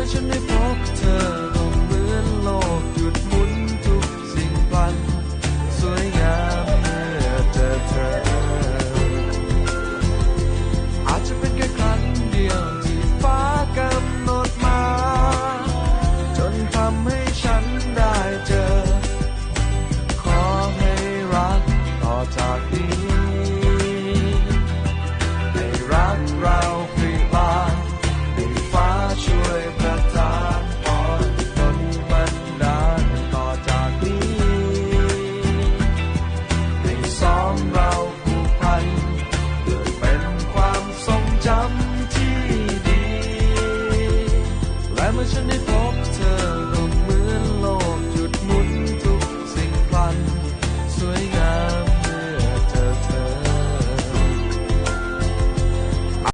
ื่อฉันได้พบเธอก็เหมือนโลกหยุดหมุนทุกสิ่งพัน สวยงามเมื่อเจอเธอ อาจจะเป็นแค่ครั้งเดียวที่ฟ้ากำหนดมา จนทำให้ฉันได้เจอ ขอให้รักต่อจากนี้ je n'évoque de